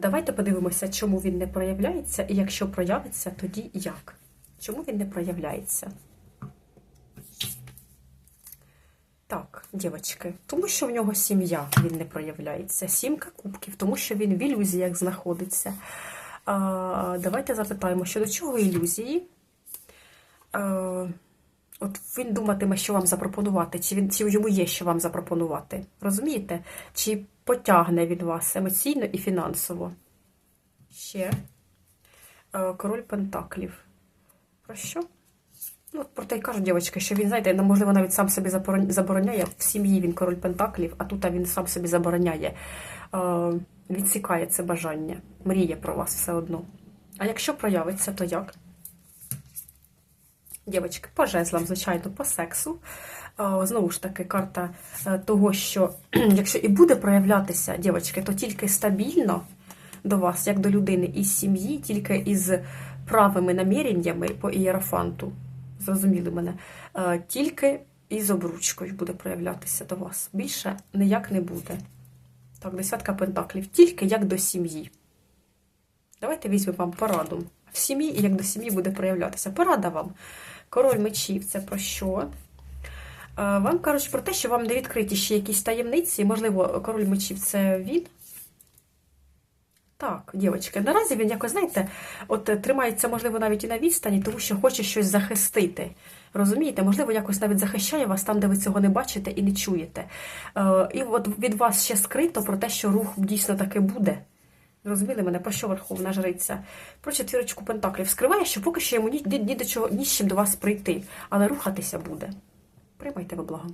Давайте подивимося, чому він не проявляється, і якщо проявиться, тоді як. Чому він не проявляється? Так, дівчатки, тому що в нього сім'я він не проявляється. Сімка кубків, тому що він в ілюзіях знаходиться. А, давайте запитаємо, що до чого ілюзії. А, от він думатиме, що вам запропонувати, чи, він, чи йому є що вам запропонувати. Розумієте? Чи потягне він вас емоційно і фінансово? Ще Е, король Пентаклів. Про що? Ну, про те й кажуть, дівчатки, що він, знаєте, ну, можливо, навіть сам собі забороняє. В сім'ї він король Пентаклів, а тут він сам собі забороняє. Е, відсікає це бажання. Мріє про вас все одно. А якщо проявиться, то як? Дівчатки, по жезлам, звичайно, по сексу. Знову ж таки, карта е, того, що якщо і буде проявлятися, дівчатки, то тільки стабільно до вас, як до людини із сім'ї, тільки із правими наміреннями по ієрофанту. Зрозуміли мене, Е, тільки із обручкою буде проявлятися до вас. Більше ніяк не буде. Так, десятка пентаклів, тільки як до сім'ї. Давайте візьмемо вам пораду. В сім'ї і як до сім'ї буде проявлятися. Порада вам. Король мечів це про що? Вам кажуть про те, що вам не відкриті ще якісь таємниці. Можливо, король мечів це він. Так, дівчатки, наразі він якось, знаєте, от е, тримається, можливо, навіть і на відстані, тому що хоче щось захистити. Розумієте, можливо, якось навіть захищає вас там, де ви цього не бачите і не чуєте. Е, і от від вас ще скрито про те, що рух дійсно таки буде. Розуміли мене, про що Верховна Жриця? Про четвірочку Пентаклів. Скриває, що поки що йому ні, ні, ні до чого, ні з чим до вас прийти, але рухатися буде. Приймайте ви благо.